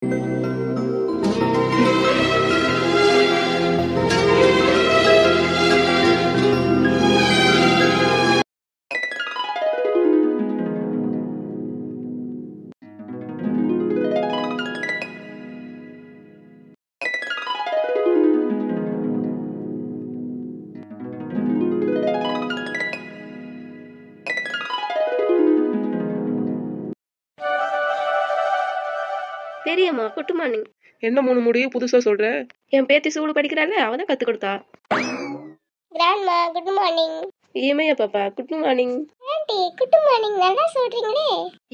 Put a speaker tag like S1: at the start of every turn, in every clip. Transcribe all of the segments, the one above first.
S1: Música பெரியம்மா good morning
S2: என்ன மூணு முடிய புதுசா சொல்ற?
S1: என் பேத்தி சூடு படிக்கிறாள் அவ தான் கற்றுக் கொடுத்தா
S3: கிராண்ட்மா குட் மார்னிங்
S1: ஏமையா பாப்பா good morning
S3: aunty good morning நல்லா சொல்றீங்களே.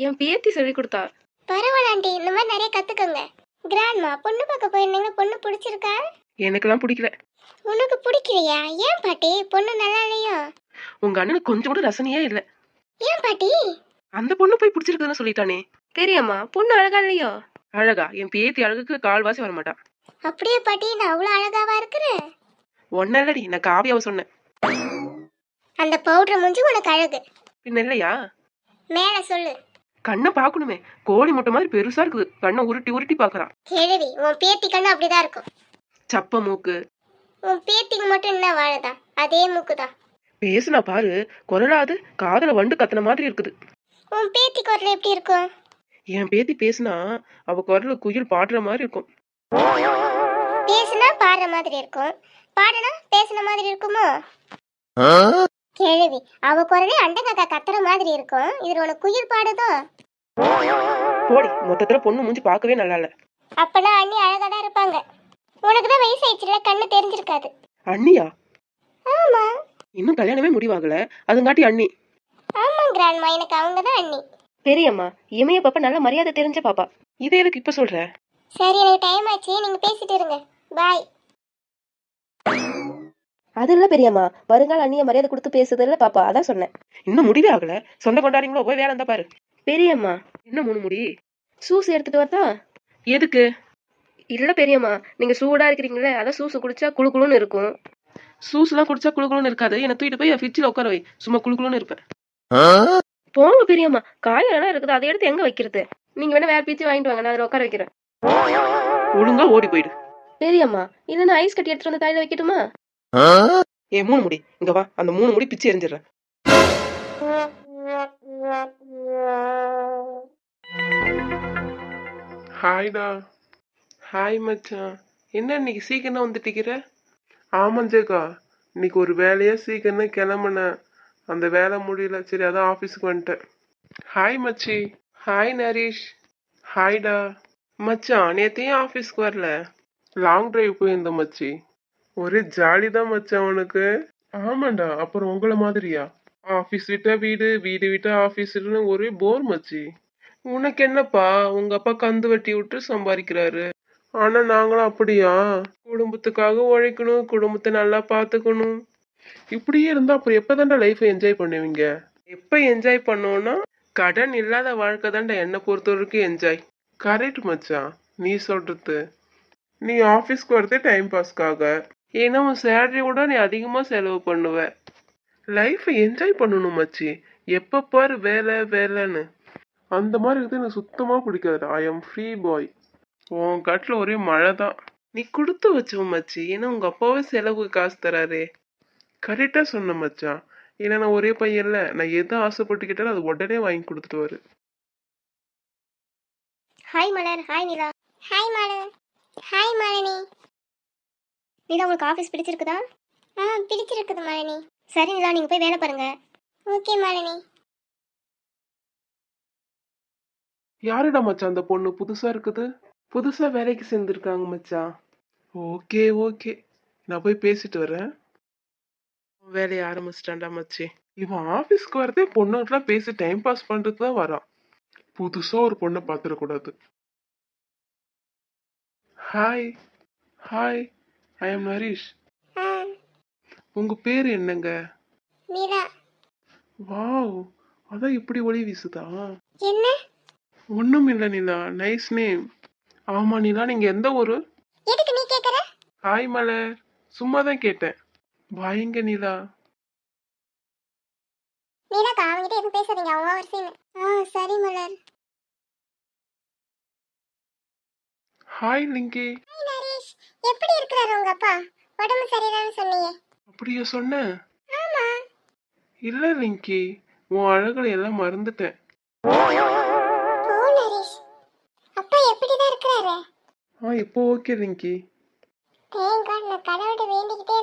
S1: என் பேத்தி சொல்லி கொடுத்தா.
S3: பரவாயில்ல ஆண்டி. இந்த மாதிரி நிறைய கத்துக்கோங்க. கிராண்ட்மா பொண்ணு பார்க்க போயிருந்தீங்க பொண்ணு பிடிச்சிருக்கா?
S2: எனக்கெல்லாம் பிடிக்கல.
S3: உனக்கு பிடிக்கலையா? ஏன் பாட்டி? பொண்ணு நல்லா இல்லையா?
S2: உங்க அண்ணனுக்கு கொஞ்சம் கூட ரசனையே இல்ல.
S3: ஏன் பாட்டி?
S2: அந்த பொண்ணு போய் பிடிச்சிருக்குன்னு சொல்லிட்டானே.
S1: பெரியம்மா பொண்ணு அழகா இல்லையோ?
S2: அழகா. என் பேத்தி அழகுக்கு கால்வாசி வர மாட்டான்
S3: அப்படியே பாட்டி நான் அவ்வளோ அழகாவா இருக்கிறேன்
S2: ஒன்னல்லடி நான் காவியாவை சொன்னேன்.
S3: அந்த பவுடர் மூஞ்சி உனக்கு அழகு.
S2: பின்ன இல்லையா?
S3: மேல சொல்லு.
S2: கண்ணை பார்க்கணுமே. கோழி முட்டை மாதிரி பெருசா இருக்குது. கண்ணை உருட்டி உருட்டி பாக்குறான்
S3: கேள்வி உன் பேத்தி கண்ணு அப்படிதான் இருக்கும்.
S2: சப்ப மூக்கு.
S3: உன் பேத்திக்கு மட்டும் என்ன வாழுதா? அதே மூக்கு தான்
S2: பேசுனா பாரு குரலாது காதுல வண்டு கத்துன மாதிரி இருக்குது.
S3: உன் பேத்தி குரல் எப்படி இருக்கும்?
S2: என் பேத்தி பேசுனா அவ குரல் குயில் பாடுற மாதிரி இருக்கும்.
S3: பேசுனா பாடுற மாதிரி இருக்கும். பாடுனா பேசுன மாதிரி இருக்குமோ? கேள்வி அவ குரலே அண்டகாக்கா கத்துற மாதிரி இருக்கும். இதுல உனக்கு குயில் பாடுதோ?
S2: போடி மொத்தத்துல பொண்ணு மூஞ்சி பார்க்கவே நல்லா இல்ல.
S3: அப்பனா அண்ணி அழகா தான் இருப்பாங்க. உனக்கு தான் வயசாயிடுச்சுல கண்ணு தெரிஞ்சிருக்காது.
S2: அண்ணியா?
S3: ஆமா.
S2: இன்னும் கல்யாணமே முடிவாகல. அதுங்காட்டி அண்ணி.
S3: ஆமா கிராண்ட்மா எனக்கு அவங்க தான் அண்ணி.
S1: பெரியம்மா இமைய பாப்பா நல்ல மரியாதை தெரிஞ்ச பாப்பா.
S2: இதை எதுக்கு இப்ப சொல்ற?
S3: சரி எனக்கு டைம் ஆச்சு. நீங்க பேசிட்டு இருங்க. பாய்
S1: அது இல்ல பெரியம்மா வருங்கால அண்ணிய மரியாதை கொடுத்து பேசுது இல்ல பாப்பா அதான் சொன்னேன்.
S2: இன்னும் முடிவே ஆகல. சொந்த கொண்டாடிங்களோ போய் வேலை இருந்தா பாரு.
S1: பெரியம்மா.
S2: என்ன மூணு முடி?
S1: சூஸ் எடுத்துட்டு வரதா
S2: எதுக்கு?
S1: இல்ல பெரியம்மா நீங்க சூடா இருக்கிறீங்களே அதான் சூஸ் குடிச்சா குளு குளுன்னு இருக்கும்.
S2: சூஸ்லாம் குடிச்சா குளுகுளுன்னு இருக்காது. என்ன தூக்கிட்டு போய் ஃப்ரிட்ஜில் உட்கார வை. சும்மா குளுகுளுன்னு இருப்பேன்.
S1: போங்க பெரியம்மா. காயெல்லாம் இருக்குது அதை எடுத்து எங்க வைக்கிறது? நீங்க வேணா வேற பீச்சு வாங்கிட்டு வாங்க நான் அதில் உட்கார வைக்கிறேன்.
S2: ஒழுங்கா ஓடி போயிடு.
S1: பெரியம்மா இல்லைன்னா ஐஸ் கட்டி எடுத்துட்டு வந்து தலையில வைக்கட்டுமா?
S2: ஏ மூணு முடி. இங்க வா அந்த மூணு முடி பிச்சு எரிஞ்சிடுறேன் ஹாய்டா. ஹாய் மச்சான். என்ன இன்னைக்கு சீக்கிரம் வந்துட்டிக்கிற? ஆமாம் ஜெகா. இன்னைக்கு ஒரு வேலையா சீக்கிரம் கிளம்புனேன். அந்த வேலை முடியல. சரி அதான் ஆஃபீஸுக்கு வந்துட்டேன். ஹாய் மச்சி. ஹாய் நரீஷ். ஹாய்டா மச்சான் நேத்தையும் ஆஃபீஸ்க்கு வரல. லாங் டிரைவ் போயிருந்தேன் மச்சி. ஒரே ஜாலி தான் மச்சான் உனக்கு. ஆமாண்டா அப்புறம் உங்களை மாதிரியா? ஆஃபீஸ் விட்டா வீடு வீடு விட்டா ஆஃபீஸ்னு ஒரே போர் மச்சி. உனக்கு என்னப்பா உங்க அப்பா கந்து வெட்டி விட்டு சம்பாதிக்கிறாரு. ஆனா நாங்களும் அப்படியா? குடும்பத்துக்காக உழைக்கணும் குடும்பத்தை நல்லா பார்த்துக்கணும். இப்படியே இருந்தா அப்புறம் எப்பதான்டா லைஃப்பை என்ஜாய் பண்ணுவீங்க? எப்ப என்ஜாய் பண்ணோம்னா கடன் இல்லாத வாழ்க்கை தாண்டா என்னை பொறுத்த வரைக்கும் என்ஜாய் கரெக்ட் மச்சான். நீ சொல்றது. நீ ஆஃபீஸ்க்கு வரதே டைம் பாஸ்க்காக ஏன்னா உன் சேலரி விட நீ அதிகமாக செலவு பண்ணுவ. லைஃப்பை என்ஜாய் பண்ணணும் மச்சி. எப்போ பாரு வேலை வேலைன்னு. அந்த மாதிரி இருக்குது எனக்கு சுத்தமாக பிடிக்காது ஐ எம் ஃப்ரீ பாய் உன் காட்டில் ஒரே மழை தான் நீ கொடுத்து வச்சவன் மச்சி. ஏன்னா உங்கள் அப்பாவே செலவுக்கு காசு தராரே. கரெக்டாக சொன்ன மச்சான். ஏன்னா நான் ஒரே பையன்ல நான் எதை ஆசைப்பட்டுக்கிட்டாலும் அது உடனே வாங்கி கொடுத்துட்டு வரு
S3: hi Malar. Hi Nila. Hi Malar. Hi Malini. Nila உங்களுக்கு ஆஃபீஸ் பிடிச்சிருக்குதா? ஆ பிடிச்சிருக்குது மாலினி. சரி நிலா நீங்கள் போய் வேலை பாருங்க. ஓகே மாலினி.
S2: யாருடா மச்சான் அந்த பொண்ணு? புதுசா இருக்குது? புதுசா வேலைக்கு சேர்ந்துருக்காங்க மச்சான். ஓகே ஓகே நான் போய் பேசிட்டு வரேன். வேலையை ஆரம்பிச்சிட்டான்டா மச்சி. இவன் ஆபீஸ்க்கு வரதே பொண்ணுகிட்டலாம் பேசி டைம் பாஸ் பண்றது தான் வரான் புதுசா ஒரு பொண்ணை பார்த்துடக்கூடாது hi hi I am Naresh
S3: ஆ
S2: உங்க பேர் என்னங்க? வாவ் அதான் இப்படி ஒளி வீசுதா?
S3: என்ன?
S2: ஒண்ணும் இல்ல நிலா. நைஸ் நேம் ஆமா நிலா நீங்க எந்த ஊரு?
S3: எதுக்கு நீ கேட்குற
S2: ஹாய் மலர். சும்மா தான் கேட்டேன். வாங்க நிலா.
S3: நிலாக்கா அவங்ககிட்ட எதுவும் பேசாதீங்க. அவங்க ஒரு சீன் ஆ சரி மலர்.
S2: Hi Lingi
S3: hi Naresh. எப்படி இருக்கிறாரு உங்க அப்பா? உடம்பு சரியில்லைன்னு சொன்னீங்க.
S2: அப்படியா சொன்னேன்
S3: ஆமா.
S2: இல்லை லிங்கி உன் அழகுல எல்லாம் மறந்துட்டேன்.
S3: நரேஷ். அப்பா எப்படிதான் இருக்கிறாரு?
S2: ஆ இப்போ ஓகே லிங்கி
S3: தேங்காய் நான் கடவுள்கிட்ட வேண்டிக்கிட்டே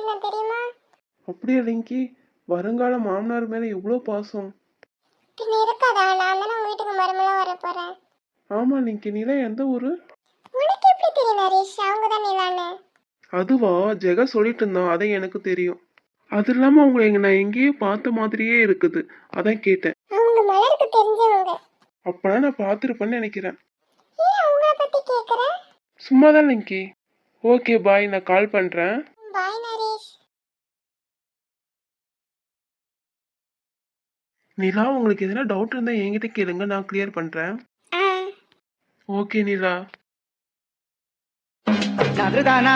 S2: அப்படியா லிங்கி வருங்கால மாமனார் மேலே எவ்வளோ பாசம்.
S3: பின்ன இருக்காதா? நான் தானே உங்க வீட்டுக்கு மருமலாம் வர போறேன்.
S2: ஆமா லிங்கி நீலா எந்த ஊரு?
S3: உனக்கு எப்படி தெரியும் நரேஷ்? அவங்க தான் நிலான்னு
S2: அதுவா? ஜெக சொல்லிட்டு இருந்தான் அதை எனக்கு தெரியும். அது இல்லாம அவங்க எங்க நான் எங்கேயோ பார்த்த மாதிரியே இருக்குது. அதான் கேட்டேன்.
S3: அவங்க மலருக்கு தெரிஞ்சவங்க.
S2: அப்பனா நான் பார்த்துருப்பேன்னு நினைக்கிறேன்.
S3: ஏன் அவங்கள பத்தி கேக்குற?
S2: சும்மா தான் லிங்கி ஓகே பாய். நான் கால் பண்றேன்.
S3: பாய்
S2: நிலா உங்களுக்கு எதனா டவுட் இருந்தா என்கிட்ட கேளுங்க நான் கிளியர் பண்றேன். ஓகே நிலா.
S4: நதுதனா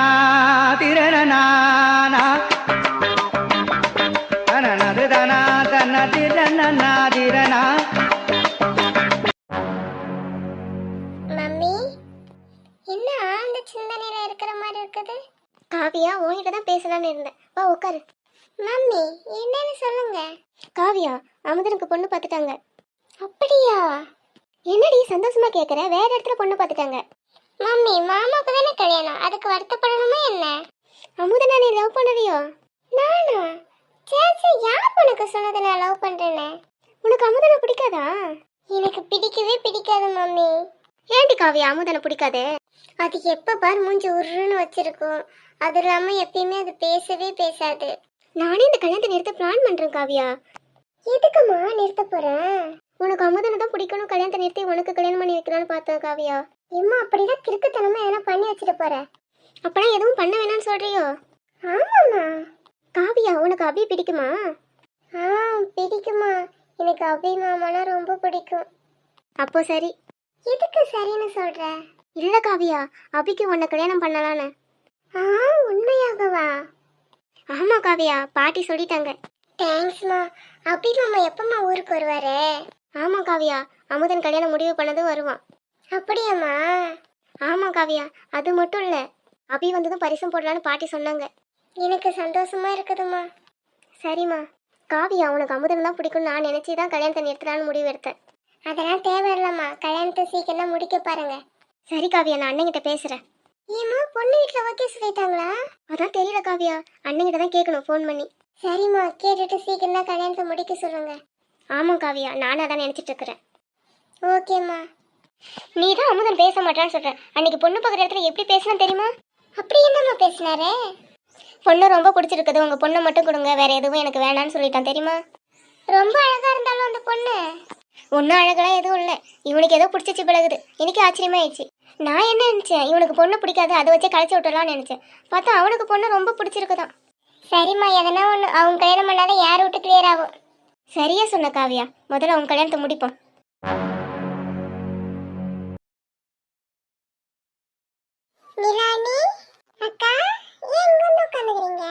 S4: திரணனானா தன நதுதனா தன திரணனா திரணா
S3: மம்மி என்ன ஆழ்ந்த சிந்தனையில இருக்கிற மாதிரி இருக்குது? காவியா உன்கிட்ட தான் பேசலாம்னு இருந்தேன். வா உட்காரு மம்மி என்னன்னு சொல்லுங்க. காவியா அமுதனுக்கு பொண்ணு பார்த்துட்டாங்க அப்படியா? என்னடி சந்தோஷமா கேக்குற? வேற இடத்துல பொண்ணு பார்த்துட்டாங்க மம்மி மாமாவுக்கு தானே கல்யாணம்? அதுக்கு வருத்தப்படணுமா என்ன? அமுதனா நீ லவ் பண்ணுறியோ நானா? சரி சரி யார் உனக்கு சொன்னது நான் லவ் பண்றேன்னு? உனக்கு அமுதனை பிடிக்காதா? எனக்கு பிடிக்கவே பிடிக்காது மம்மி. ஏண்டி காவியா அமுதனை பிடிக்காது? அது எப்ப பார் மூஞ்சி உருன்னு வச்சிருக்கும். அது இல்லாம எப்பயுமே அது பேசவே பேசாது. நானே இந்த கல்யாணத்தை நிறுத்த பிளான் பண்றேன் காவியா. எதுக்குமா நிறுத்த போறேன் உனக்கு அமுதனை தான் பிடிக்கணும் கல்யாணத்தை நிறுத்தி உனக்கு கல்யாணம் பண்ணி வைக்கலாம்னு பார்த்தேன் காவியா. எம்மா அப்படிதான் கிறுக்குத்தனமா எதனா பண்ணி வச்சுட்டு போற? அப்பனா எதுவும் பண்ண வேணாம்னு சொல்றியோ? ஆமாம்மா. காவியா உனக்கு அபி பிடிக்குமா? ஆ பிடிக்குமா. எனக்கு அபி மாமானா ரொம்ப பிடிக்கும். அப்போ சரி. எதுக்கு சரின்னு சொல்ற? இல்ல காவியா அபிக்கு உன்னை கல்யாணம் பண்ணலான்னு. ஆ உண்மையாகவா? ஆமா காவியா பாட்டி சொல்லிட்டாங்க. தேங்க்ஸ்மா. அபி மாமா எப்பமா ஊருக்கு வருவாரு? ஆமா காவியா அமுதன் கல்யாணம் முடிவு பண்ணது வருவான். அப்படியாம்மா? ஆமா காவியா அது மட்டும் இல்ல அபி வந்ததும் பரிசம் போடலான்னு பாட்டி சொன்னாங்க. எனக்கு சந்தோஷமா இருக்குதுமா சரிம்மா. காவியா உனக்கு அமுதன் தான் பிடிக்கும் நான் நினைச்சு தான் கல்யாணத்தை நிறுத்தலான்னு முடிவு எடுத்தேன். அதெல்லாம் தேவையில்லம்மா. கல்யாணத்தை சீக்கிரம் முடிக்க பாருங்க. சரி காவியா நான் அண்ணங்கிட்ட பேசுறேன். ஏமா பொண்ணு வீட்டில் ஓகே சொல்லிட்டாங்களா? அதான் தெரியல காவியா. அண்ணங்கிட்ட தான் கேட்கணும் ஃபோன் பண்ணி. சரிம்மா கேட்டுட்டு சீக்கிரம் தான் கல்யாணத்தை முடிக்க சொல்லுங்க. ஆமாம் காவியா நானும் அதான் நினச்சிட்டு இருக்கிறேன். ஓகேம்மா. நீ தான் அமுதன் பேச மாட்டான்னு சொல்கிறேன் அன்னைக்கு பொண்ணு பார்க்குற இடத்துல எப்படி பேசினா தெரியுமா? அப்படி என்னம்மா பேசினாரு? பொண்ணு ரொம்ப பிடிச்சிருக்குது உங்கள் பொண்ணை மட்டும் கொடுங்க வேற எதுவும் எனக்கு வேணான்னு சொல்லிட்டான் தெரியுமா? ரொம்ப அழகா இருந்தாலும் அந்த பொண்ணு. ஒன்றும் அழகெல்லாம் எதுவும் இல்லை. இவனுக்கு ஏதோ பிடிச்சிச்சு பழகுது. எனக்கு ஆச்சரியமாயிடுச்சு. நான் என்ன நினச்சேன்? இவனுக்கு பொண்ணு பிடிக்காது அதை வச்சு கழிச்சு விட்டுலாம்னு நினச்சேன். பார்த்தா அவனுக்கு பொண்ணு ரொம்ப பிடிச்சிருக்குதான். சரிம்மா எதனா ஒன்று அவங்க கல்யாணம் பண்ணாத யார் விட்டு கிளியர் ஆகும்? சரியா சொன்ன காவியா. முதல்ல அவங்க கல்யாணத்தை முடிப்போம். நிலானி அக்கா ஏன் இங்க வந்து உட்காந்துக்கிறீங்க?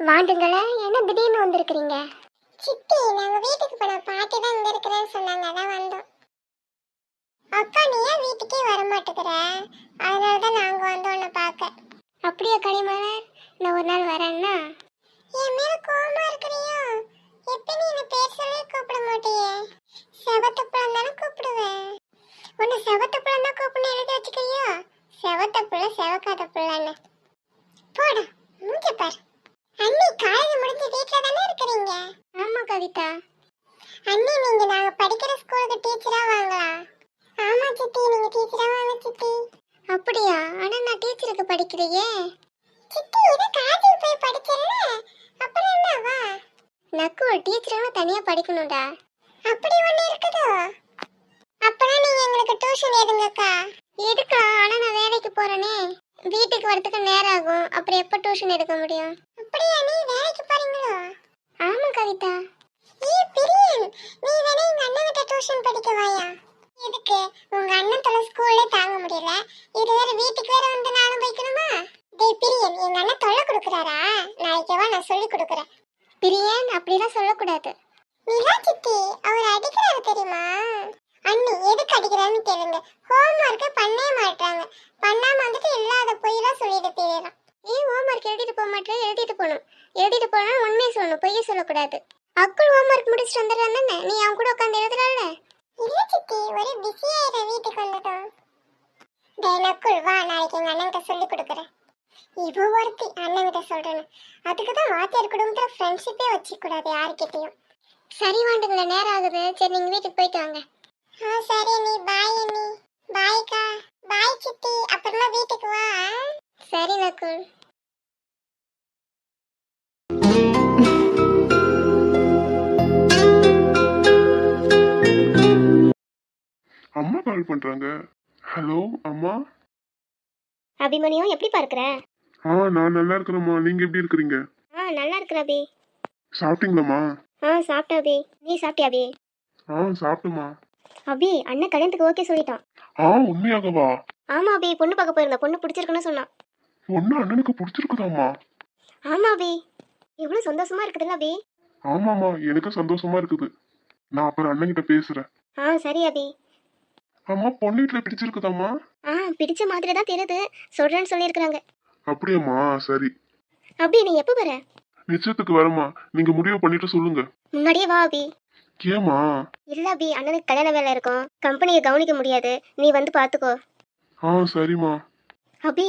S3: வாண்டுங்களே என்ன திடீர்னு வந்திருக்கிறீங்க? சித்தி நாங்க வீட்டுக்கு போன பாட்டி தான் இங்க இருக்கிறேன்னு சொன்னாங்க அதான் வந்தோம். அக்கா நீ ஏன் வீட்டுக்கே வர மாட்டேங்கிற அதனால தான் நாங்கள் வந்தோம் உன்னை பார்க்க. அப்படியா கனிமலர் நான் ஒரு நாள் வரேன்னா? என் மேல கோவமா இருக்கிறியோ? எப்ப நீ என்ன பேர் சொல்லி கூப்பிட மாட்டியே? செவத்தப்பழம் தானே கூப்பிடுவேன். உன்னை செவத்தப்பழம் தான் கூப்பிடணும் எழுதி வச்சுக்கிறியோ? செவத்தப்புல செவக்காத பிள்ளைன்னு போடா மூஞ்ச பாரு. அண்ணி காலேஜ் முடிஞ்சு வீட்டில் தானே இருக்கிறீங்க? ஆமா கவிதா. அண்ணி நீங்க நாங்க படிக்கிற ஸ்கூலுக்கு டீச்சரா வாங்கலாம் ஆமா சித்தி நீங்க டீச்சரா வாங்க சித்தி. அப்படியா? ஆனா நான் டீச்சருக்கு படிக்கலையே சித்தி இது காலேஜ் போய் படிச்சல அப்புறம் என்னவா நக்கு ஒரு டீச்சருங்க தனியா படிக்கணும்டா. அப்படி ஒண்ணு இருக்குதோ? அப்பதான் நீங்க எங்களுக்கு டியூஷன் எடுங்கக்கா. எடுக்கலாம் ஆனா நான் வேலைக்கு போறேனே. வீட்டுக்கு வரதுக்கு நேரம் ஆகும். அப்புறம் எப்ப டியூஷன் எடுக்க முடியும்? அப்படியா நீ வேலைக்கு போறீங்களோ? ஆமா கவிதா. ஏ பிரியன் நீ வேணா எங்க அண்ணன் கிட்ட டியூஷன் படிக்க வாயா. எதுக்கு? உங்க அண்ணன் தொலை ஸ்கூல்லே தாங்க முடியல. இது வேற வீட்டுக்கு வேற வந்து நானும் போய்க்கணுமா? டேய் பிரியன் எங்க அண்ணன் தொலை கொடுக்குறாரா? நாளைக்கு வா நான் சொல்லி கொடுக்குறேன். பிரியன் அப்படிலாம் சொல்லக்கூடாது. நிலா சித்தி அவர் அடிக்கிறாரு தெரியுமா? அண்ணி எதுக்கு அடிக்கிறான்னு கேளுங்க. ஹோம் ஒர்க்கை பண்ணவே மாட்டாங்க பண்ணாம வந்துட்டு இல்லாத பொய்யெல்லாம் சொல்லிட்டு தெரியலாம் ஏன் ஹோம் ஒர்க் எழுதிட்டு போக மாட்டேன் எழுதிட்டு போகணும். எழுதிட்டு போனா உண்மையை சொல்லணும் பொய்யை சொல்லக்கூடாது. அக்குள் ஹோம் ஒர்க் முடிச்சுட்டு வந்துடுறான் தானே? நீ அவன் கூட உட்காந்து எழுதுறாள் இல்ல சித்தி ஒரே பிஸியாயிர வீட்டுக்கு வந்துட்டோம். டேய் நக்குள் வா நாளைக்கு எங்க அண்ணன்கிட்ட சொல்லி கொடுக்குறேன். இவ ஒருத்தி அண்ணன்கிட்ட சொல்றேன்னு. அதுக்கு தான் வாத்தியார் குடும்பத்துல ஃப்ரெண்ட்ஷிப்பே வச்சுக்க கூடாது சரி வாண்டுங்கள நேரம் ஆகுது. சரி நீங்க வீட்டுக்கு போயிட்டு வாங்க. ஆ சரி நீ பாய் அண்ணி பாய்க்கா பாய் சித்தி. அப்புறமா வீட்டுக்கு வா. சரி நக்குள்
S5: கால் பண்றாங்க. ஹலோ அம்மா?
S3: அபிமன்யும் எப்படி பார்க்குற?
S5: ஆ நான் நல்லா இருக்கிறேம்மா. நீங்க எப்படி இருக்கிறீங்க?
S3: ஆ நல்லா இருக்கிற அபி.
S5: சாப்பிட்டீங்களாம்மா?
S3: ஆ சாப்பிட்டேன் அபி. நீ சாப்பிட்டியா அபி?
S5: ஆ சாப்பிட்டுமா
S3: அபி அண்ணன் கல்யாணத்துக்கு ஓகே சொல்லிட்டான்.
S5: ஆ உண்மையாகவா?
S3: ஆமா அபி பொண்ணு பார்க்க போயிருந்தா. பொண்ணு பிடிச்சிருக்குன்னு சொன்னான்.
S5: ஒன்னு அண்ணனுக்கு பிடிச்சிருக்குதாம்மா?
S3: ஆமா அபி. எவ்வளவு சந்தோஷமா இருக்குதுல்ல அபி?
S5: ஆமாம்மா எனக்கு சந்தோஷமா இருக்குது. நான் அப்புறம் அண்ணன்கிட்ட பேசுறேன்.
S3: ஆ சரி அபி.
S5: அம்மா பொண்ணு வீட்டுல பிடிச்சிருக்குதாம்மா?
S3: ஆ பிடிச்ச மாதிரி தான் தெரியுது. சொல்றேன்னு சொல்லியிருக்கிறாங்க.
S5: அப்படியாம்மா சரி.
S3: அபி நீ எப்போ வர?
S5: நிச்சயத்துக்கு வரமா நீங்க முடிவு பண்ணிட்டு சொல்லுங்க.
S3: முன்னாடியே வா அபி.
S5: ஏமா
S3: இல்ல அபி அண்ணனுக்கு கல்யாண வேலை இருக்கும். கம்பெனியை கவனிக்க முடியாது. நீ வந்து பாத்துக்கோ.
S5: ஆ சரிம்மா.
S3: அபி.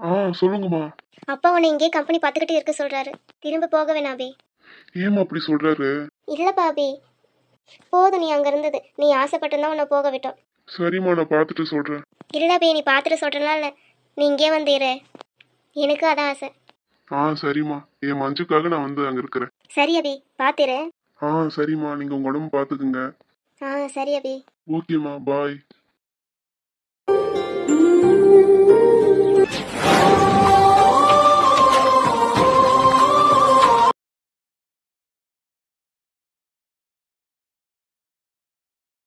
S5: ஆ சொல்லுங்கம்மா.
S3: அப்பா உன்னை இங்கே கம்பெனி பார்த்துக்கிட்டே இருக்க சொல்றாரு. திரும்ப போக வேணாம் அபி.
S5: ஏமா அப்படி சொல்றாரு?
S3: இல்லப்பா அபி. போதும் நீ அங்க இருந்தது. நீ ஆசைப்பட்டிருந்தா உன்னை போக விட்டோம்.
S5: சரிம்மா நான் பார்த்துட்டு சொல்றேன்.
S3: இல்ல அபி நீ பார்த்துட்டு சொல்றனா இல்ல? நீ இங்கே வந்து இரு எனக்கு அதான் ஆசை.
S5: ஆ சரிம்மா. என் மஞ்சுக்காக நான் வந்து அங்க இருக்கிறேன்.
S3: சரி அபி பார்த்துரு.
S5: ஆ சரிம்மா. நீங்க உங்க உடம்பு பாத்துக்குங்க
S3: ஆ சரி அபி.
S5: ஓகேம்மா. பாய்.